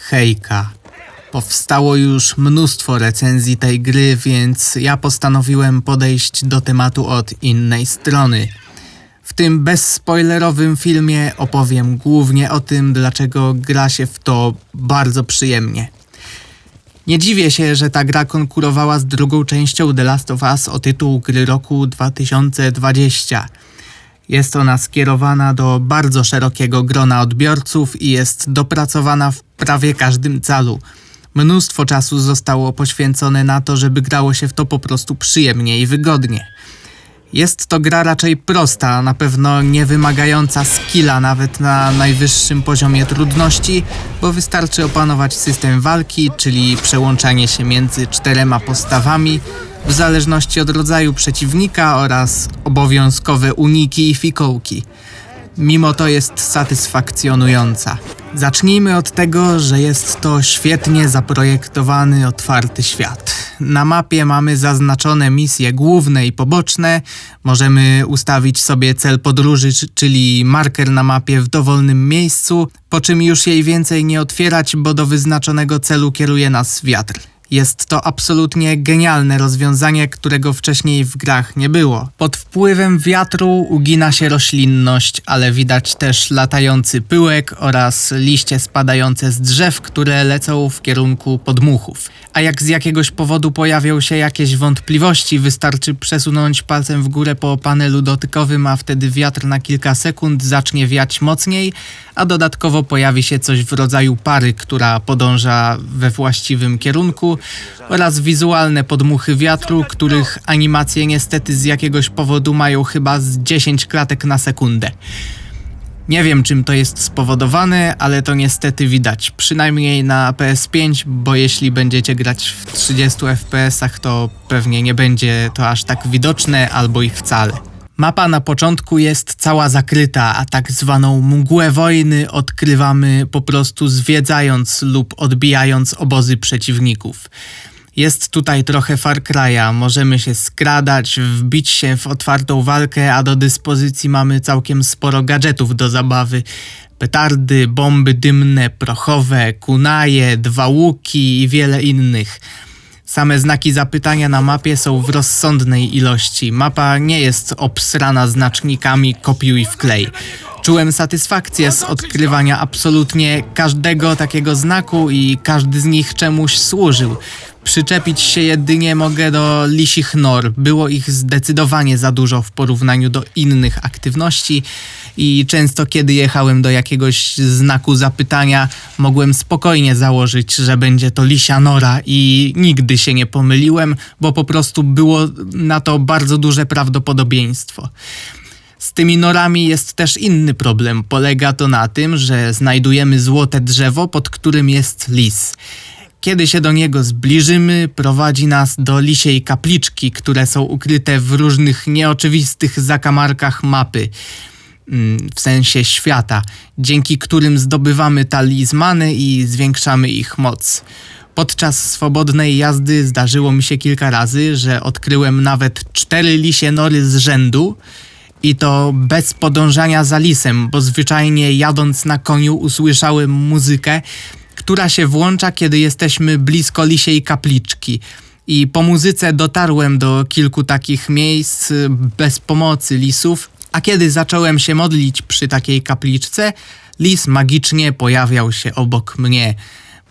Hejka. Powstało już mnóstwo recenzji tej gry, więc ja postanowiłem podejść do tematu od innej strony. W tym bezspoilerowym filmie opowiem głównie o tym, dlaczego gra się w to bardzo przyjemnie. Nie dziwię się, że ta gra konkurowała z drugą częścią The Last of Us o tytuł gry roku 2020. Jest ona skierowana do bardzo szerokiego grona odbiorców i jest dopracowana w prawie każdym calu. Mnóstwo czasu zostało poświęcone na to, żeby grało się w to po prostu przyjemnie i wygodnie. Jest to gra raczej prosta, na pewno nie wymagająca skilla nawet na najwyższym poziomie trudności, bo wystarczy opanować system walki, czyli przełączanie się między czterema postawami w zależności od rodzaju przeciwnika oraz obowiązkowe uniki i fikołki. Mimo to jest satysfakcjonująca. Zacznijmy od tego, że jest to świetnie zaprojektowany, otwarty świat. Na mapie mamy zaznaczone misje główne i poboczne. Możemy ustawić sobie cel podróży, czy- czyli marker na mapie w dowolnym miejscu, po czym już jej więcej nie otwierać, bo do wyznaczonego celu kieruje nas wiatr. Jest to absolutnie genialne rozwiązanie, którego wcześniej w grach nie było. Pod wpływem wiatru ugina się roślinność, ale widać też latający pyłek oraz liście spadające z drzew, które lecą w kierunku podmuchów. A jak z jakiegoś powodu pojawią się jakieś wątpliwości, wystarczy przesunąć palcem w górę po panelu dotykowym, a wtedy wiatr na kilka sekund zacznie wiać mocniej, a dodatkowo pojawi się coś w rodzaju pary, która podąża we właściwym kierunku oraz wizualne podmuchy wiatru, których animacje niestety z jakiegoś powodu mają chyba z 10 klatek na sekundę. Nie wiem czym to jest spowodowane, ale to niestety widać, przynajmniej na PS5, bo jeśli będziecie grać w 30 FPS-ach, to pewnie nie będzie to aż tak widoczne albo i wcale. Mapa na początku jest cała zakryta, a tak zwaną mgłę wojny odkrywamy po prostu zwiedzając lub odbijając obozy przeciwników. Jest tutaj trochę Far Cry'a, możemy się skradać, wbić się w otwartą walkę, a do dyspozycji mamy całkiem sporo gadżetów do zabawy. Petardy, bomby dymne, prochowe, kunaje, dwa łuki i wiele innych. Same znaki zapytania na mapie są w rozsądnej ilości. Mapa nie jest obsrana znacznikami kopiuj wklej. Czułem satysfakcję z odkrywania absolutnie każdego takiego znaku i każdy z nich czemuś służył. Przyczepić się jedynie mogę do lisich nor. Było ich zdecydowanie za dużo w porównaniu do innych aktywności i często kiedy jechałem do jakiegoś znaku zapytania, mogłem spokojnie założyć, że będzie to lisia nora i nigdy się nie pomyliłem, bo po prostu było na to bardzo duże prawdopodobieństwo. Z tymi norami jest też inny problem. Polega to na tym, że znajdujemy złote drzewo, pod którym jest lis. Kiedy się do niego zbliżymy, prowadzi nas do lisiej kapliczki, które są ukryte w różnych nieoczywistych zakamarkach mapy, w sensie świata, dzięki którym zdobywamy talizmany i zwiększamy ich moc. Podczas swobodnej jazdy zdarzyło mi się kilka razy, że odkryłem nawet cztery lisie nory z rzędu, i to bez podążania za lisem, bo zwyczajnie jadąc na koniu usłyszałem muzykę, która się włącza, kiedy jesteśmy blisko lisiej kapliczki. I po muzyce dotarłem do kilku takich miejsc bez pomocy lisów, a kiedy zacząłem się modlić przy takiej kapliczce, lis magicznie pojawiał się obok mnie.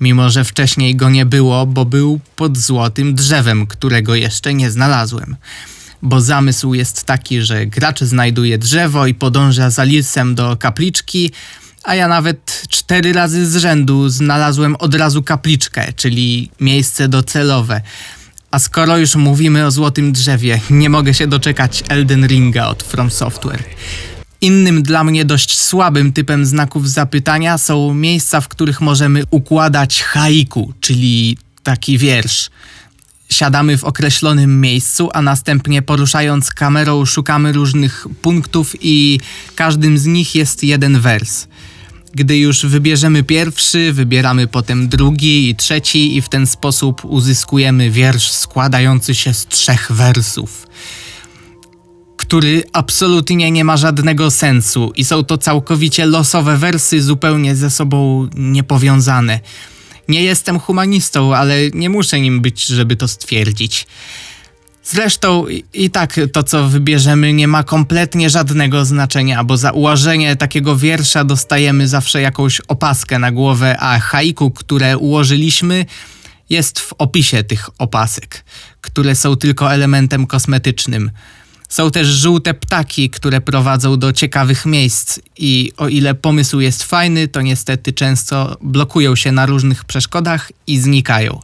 Mimo, że wcześniej go nie było, bo był pod złotym drzewem, którego jeszcze nie znalazłem bo zamysł jest taki, że gracz znajduje drzewo i podąża za lisem do kapliczki, a ja nawet cztery razy z rzędu znalazłem od razu kapliczkę, czyli miejsce docelowe. A skoro już mówimy o złotym drzewie, nie mogę się doczekać Elden Ringa od From Software. Innym dla mnie dość słabym typem znaków zapytania są miejsca, w których możemy układać haiku, czyli taki wiersz siadamy w określonym miejscu, a następnie poruszając kamerą szukamy różnych punktów i każdym z nich jest jeden wers. Gdy już wybierzemy pierwszy, wybieramy potem drugi i trzeci i w ten sposób uzyskujemy wiersz składający się z trzech wersów który absolutnie nie ma żadnego sensu i są to całkowicie losowe wersy, zupełnie ze sobą niepowiązane. Nie jestem humanistą, ale nie muszę nim być, żeby to stwierdzić. Zresztą i, tak to, co wybierzemy, nie ma kompletnie żadnego znaczenia, bo za ułożenie takiego wiersza dostajemy zawsze jakąś opaskę na głowę, a haiku, które ułożyliśmy, jest w opisie tych opasek, które są tylko elementem kosmetycznym. Są też żółte ptaki, które prowadzą do ciekawych miejsc i o ile pomysł jest fajny, to niestety często blokują się na różnych przeszkodach i znikają.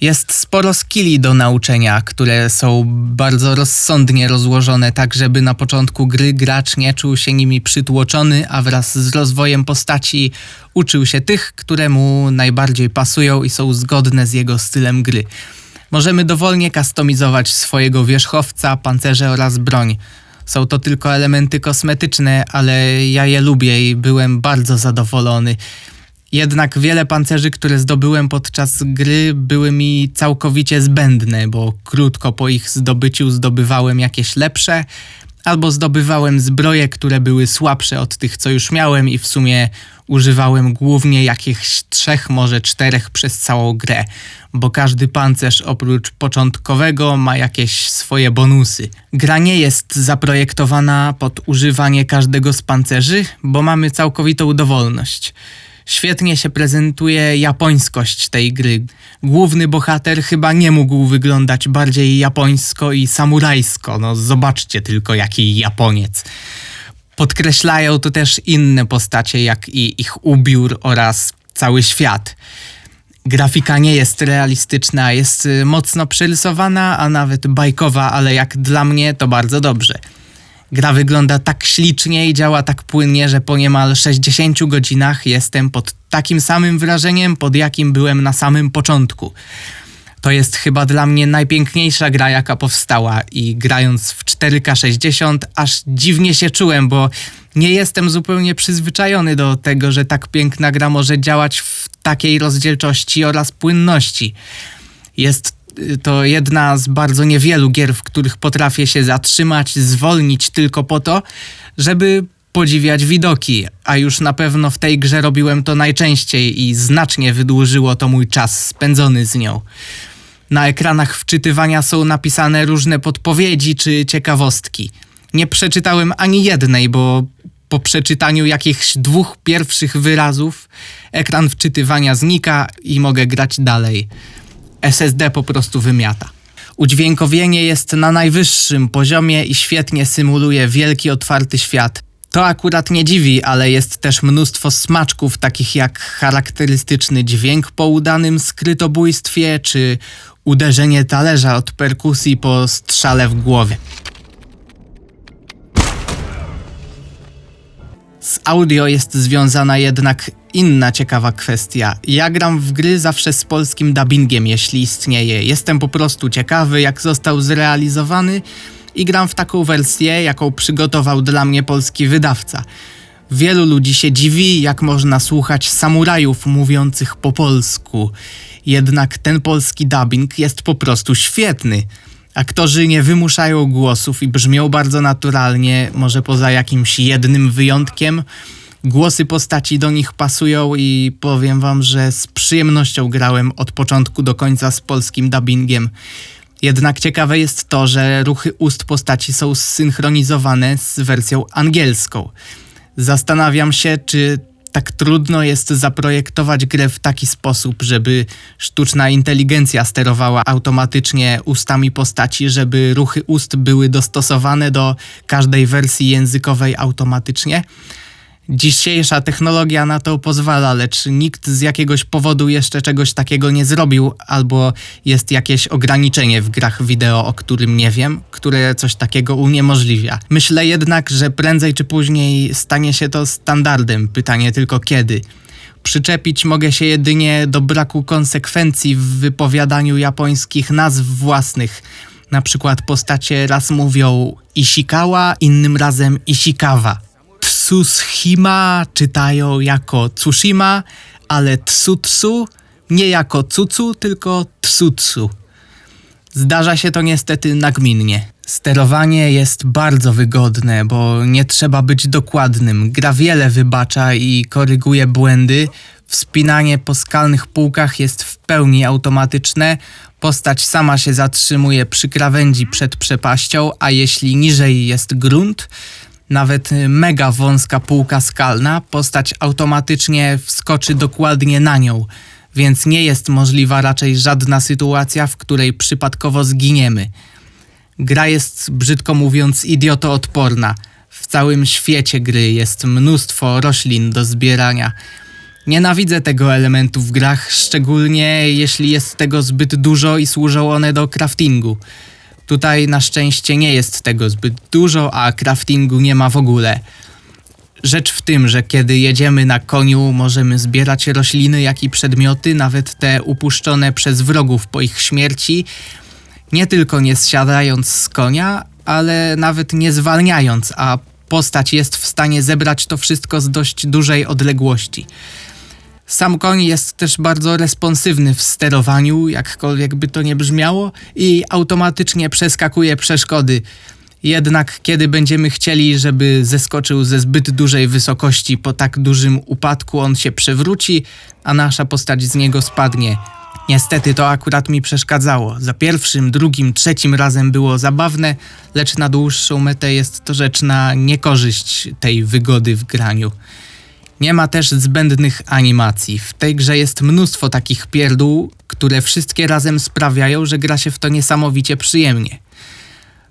Jest sporo skilli do nauczenia, które są bardzo rozsądnie rozłożone, tak żeby na początku gry gracz nie czuł się nimi przytłoczony, a wraz z rozwojem postaci uczył się tych, które mu najbardziej pasują i są zgodne z jego stylem gry. Możemy dowolnie kustomizować swojego wierzchowca, pancerze oraz broń. Są to tylko elementy kosmetyczne, ale ja je lubię i byłem bardzo zadowolony. Jednak wiele pancerzy, które zdobyłem podczas gry, były mi całkowicie zbędne, bo krótko po ich zdobyciu zdobywałem jakieś lepsze, albo zdobywałem zbroje, które były słabsze od tych, co już miałem, i w sumie używałem głównie jakichś trzech, może czterech przez całą grę, bo każdy pancerz oprócz początkowego ma jakieś swoje bonusy. Gra nie jest zaprojektowana pod używanie każdego z pancerzy, bo mamy całkowitą dowolność. Świetnie się prezentuje japońskość tej gry. Główny bohater chyba nie mógł wyglądać bardziej japońsko i samurajsko. No zobaczcie tylko jaki Japoniec. Podkreślają to też inne postacie, jak i ich ubiór oraz cały świat. Grafika nie jest realistyczna, jest y, mocno przerysowana, a nawet bajkowa, ale jak dla mnie to bardzo dobrze. Gra wygląda tak ślicznie i działa tak płynnie, że po niemal 60 godzinach jestem pod takim samym wrażeniem, pod jakim byłem na samym początku. To jest chyba dla mnie najpiękniejsza gra, jaka powstała i grając w 4K 60 aż dziwnie się czułem, bo nie jestem zupełnie przyzwyczajony do tego, że tak piękna gra może działać w takiej rozdzielczości oraz płynności. Jest to jedna z bardzo niewielu gier, w których potrafię się zatrzymać, zwolnić tylko po to, żeby podziwiać widoki, a już na pewno w tej grze robiłem to najczęściej i znacznie wydłużyło to mój czas spędzony z nią. Na ekranach wczytywania są napisane różne podpowiedzi czy ciekawostki. Nie przeczytałem ani jednej, bo po przeczytaniu jakichś dwóch pierwszych wyrazów ekran wczytywania znika i mogę grać dalej. SSD po prostu wymiata. Udźwiękowienie jest na najwyższym poziomie i świetnie symuluje wielki otwarty świat. To akurat nie dziwi, ale jest też mnóstwo smaczków, takich jak charakterystyczny dźwięk po udanym skrytobójstwie, czy uderzenie talerza od perkusji po strzale w głowie. Z audio jest związana jednak inna ciekawa kwestia. Ja gram w gry zawsze z polskim dubbingiem, jeśli istnieje. Jestem po prostu ciekawy, jak został zrealizowany i gram w taką wersję, jaką przygotował dla mnie polski wydawca. Wielu ludzi się dziwi, jak można słuchać samurajów mówiących po polsku. Jednak ten polski dubbing jest po prostu świetny. Aktorzy nie wymuszają głosów i brzmią bardzo naturalnie, może poza jakimś jednym wyjątkiem. Głosy postaci do nich pasują i powiem wam, że z przyjemnością grałem od początku do końca z polskim dubbingiem. Jednak ciekawe jest to, że ruchy ust postaci są zsynchronizowane z wersją angielską. Zastanawiam się, czy tak trudno jest zaprojektować grę w taki sposób, żeby sztuczna inteligencja sterowała automatycznie ustami postaci, żeby ruchy ust były dostosowane do każdej wersji językowej automatycznie. Dzisiejsza technologia na to pozwala, lecz nikt z jakiegoś powodu jeszcze czegoś takiego nie zrobił, albo jest jakieś ograniczenie w grach wideo, o którym nie wiem, które coś takiego uniemożliwia. Myślę jednak, że prędzej czy później stanie się to standardem, pytanie tylko kiedy. Przyczepić mogę się jedynie do braku konsekwencji w wypowiadaniu japońskich nazw własnych. Na przykład postacie raz mówią Ishikawa, innym razem Ishikawa. Tsushima czytają jako Tsushima, ale Tsutsu nie jako Tsutsu, tylko Tsutsu. Zdarza się to niestety nagminnie. Sterowanie jest bardzo wygodne, bo nie trzeba być dokładnym. Gra wiele wybacza i koryguje błędy, Wspinanie po skalnych półkach jest w pełni automatyczne. Postać sama się zatrzymuje przy krawędzi przed przepaścią, a jeśli niżej jest grunt, nawet mega wąska półka skalna, postać automatycznie wskoczy dokładnie na nią, więc nie jest możliwa raczej żadna sytuacja, w której przypadkowo zginiemy. Gra jest, brzydko mówiąc, idiotoodporna. W całym świecie gry jest mnóstwo roślin do zbierania. Nienawidzę tego elementu w grach, szczególnie jeśli jest tego zbyt dużo i służą one do craftingu. Tutaj na szczęście nie jest tego zbyt dużo, a craftingu nie ma w ogóle. Rzecz w tym, że kiedy jedziemy na koniu, możemy zbierać rośliny, jak i przedmioty, nawet te upuszczone przez wrogów po ich śmierci, nie tylko nie zsiadając z konia, ale nawet nie zwalniając, a postać jest w stanie zebrać to wszystko z dość dużej odległości. Sam koń jest też bardzo responsywny w sterowaniu, jakkolwiek by to nie brzmiało, i automatycznie przeskakuje przeszkody. Jednak kiedy będziemy chcieli, żeby zeskoczył ze zbyt dużej wysokości po tak dużym upadku, on się przewróci, a nasza postać z niego spadnie. Niestety to akurat mi przeszkadzało. Za pierwszym, drugim, trzecim razem było zabawne, lecz na dłuższą metę jest to rzecz na niekorzyść tej wygody w graniu. Nie ma też zbędnych animacji. W tej grze jest mnóstwo takich pierdół, które wszystkie razem sprawiają, że gra się w to niesamowicie przyjemnie.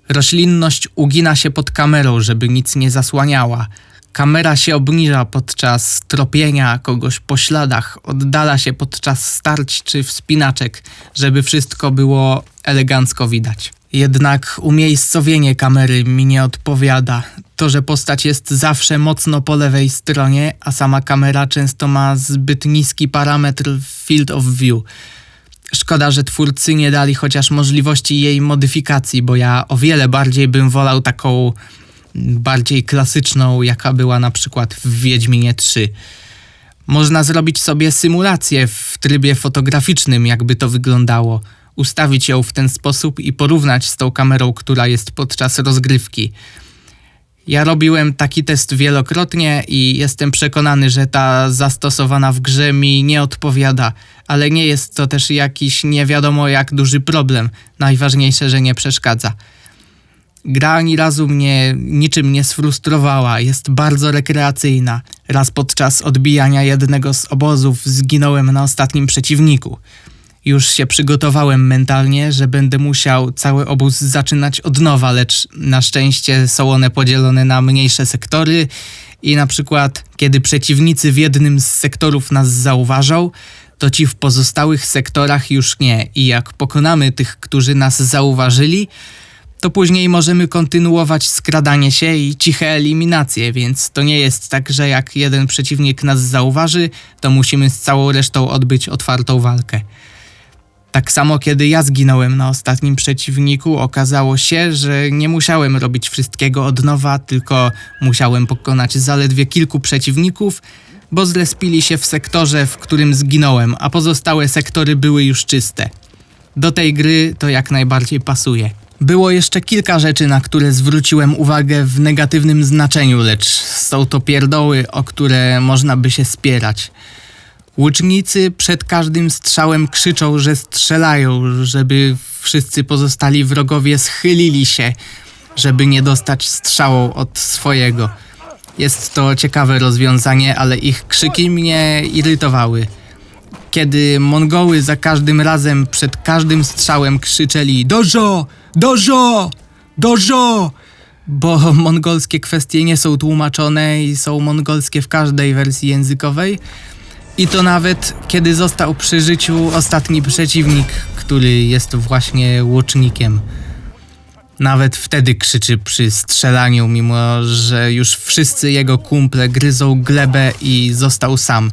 Roślinność ugina się pod kamerą, żeby nic nie zasłaniała. Kamera się obniża podczas tropienia kogoś po śladach, oddala się podczas starć czy wspinaczek, żeby wszystko było elegancko widać. Jednak umiejscowienie kamery mi nie odpowiada. To, że postać jest zawsze mocno po lewej stronie, a sama kamera często ma zbyt niski parametr field of view. Szkoda, że twórcy nie dali chociaż możliwości jej modyfikacji, bo ja o wiele bardziej bym wolał taką bardziej klasyczną, jaka była na przykład w Wiedźminie 3. Można zrobić sobie symulację w trybie fotograficznym, jakby to wyglądało, ustawić ją w ten sposób i porównać z tą kamerą, która jest podczas rozgrywki. Ja robiłem taki test wielokrotnie i jestem przekonany, że ta zastosowana w grze mi nie odpowiada, ale nie jest to też jakiś nie wiadomo jak duży problem. Najważniejsze, że nie przeszkadza. Gra ani razu mnie niczym nie sfrustrowała, jest bardzo rekreacyjna. Raz podczas odbijania jednego z obozów zginąłem na ostatnim przeciwniku. Już się przygotowałem mentalnie, że będę musiał cały obóz zaczynać od nowa, lecz na szczęście są one podzielone na mniejsze sektory i na przykład kiedy przeciwnicy w jednym z sektorów nas zauważą, to ci w pozostałych sektorach już nie. I jak pokonamy tych, którzy nas zauważyli, to później możemy kontynuować skradanie się i ciche eliminacje, więc to nie jest tak, że jak jeden przeciwnik nas zauważy, to musimy z całą resztą odbyć otwartą walkę. Tak samo kiedy ja zginąłem na ostatnim przeciwniku, okazało się, że nie musiałem robić wszystkiego od nowa, tylko musiałem pokonać zaledwie kilku przeciwników, bo zlespili się w sektorze, w którym zginąłem, a pozostałe sektory były już czyste. Do tej gry to jak najbardziej pasuje. Było jeszcze kilka rzeczy, na które zwróciłem uwagę w negatywnym znaczeniu, lecz są to pierdoły, o które można by się spierać. Łucznicy przed każdym strzałem krzyczą, że strzelają, żeby wszyscy pozostali wrogowie schylili się, żeby nie dostać strzałą od swojego. Jest to ciekawe rozwiązanie, ale ich krzyki mnie irytowały. Kiedy Mongoły za każdym razem przed każdym strzałem krzyczeli Dojo! Dojo! Dojo! Bo mongolskie kwestie nie są tłumaczone i są mongolskie w każdej wersji językowej. I to nawet kiedy został przy życiu ostatni przeciwnik, który jest właśnie łucznikiem. Nawet wtedy krzyczy przy strzelaniu, mimo że już wszyscy jego kumple gryzą glebę i został sam.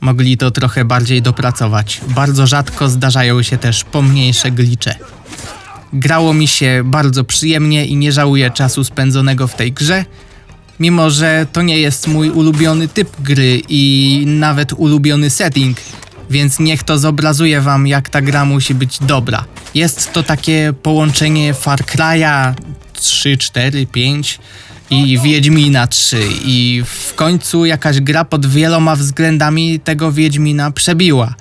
Mogli to trochę bardziej dopracować. Bardzo rzadko zdarzają się też pomniejsze glicze. Grało mi się bardzo przyjemnie i nie żałuję czasu spędzonego w tej grze, mimo że to nie jest mój ulubiony typ gry i nawet ulubiony setting, więc niech to zobrazuje wam jak ta gra musi być dobra. Jest to takie połączenie Far Cry'a 3, 4, 5 i Wiedźmina 3 i w końcu jakaś gra pod wieloma względami tego Wiedźmina przebiła.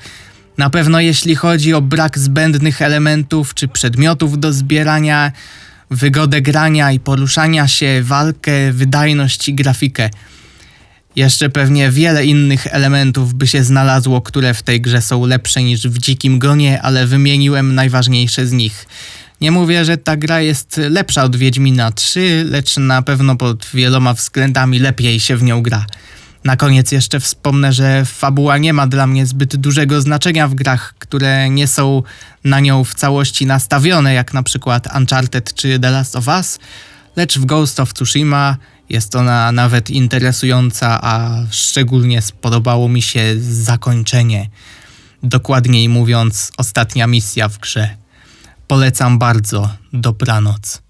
Na pewno jeśli chodzi o brak zbędnych elementów czy przedmiotów do zbierania, wygodę grania i poruszania się, walkę, wydajność i grafikę. Jeszcze pewnie wiele innych elementów by się znalazło, które w tej grze są lepsze niż w Dzikim Gonie, ale wymieniłem najważniejsze z nich. Nie mówię, że ta gra jest lepsza od Wiedźmina 3, lecz na pewno pod wieloma względami lepiej się w nią gra. Na koniec jeszcze wspomnę, że fabuła nie ma dla mnie zbyt dużego znaczenia w grach, które nie są na nią w całości nastawione, jak na przykład Uncharted czy The Last of Us, lecz w Ghost of Tsushima jest ona nawet interesująca, a szczególnie spodobało mi się zakończenie. Dokładniej mówiąc, ostatnia misja w grze. Polecam bardzo. Dobranoc.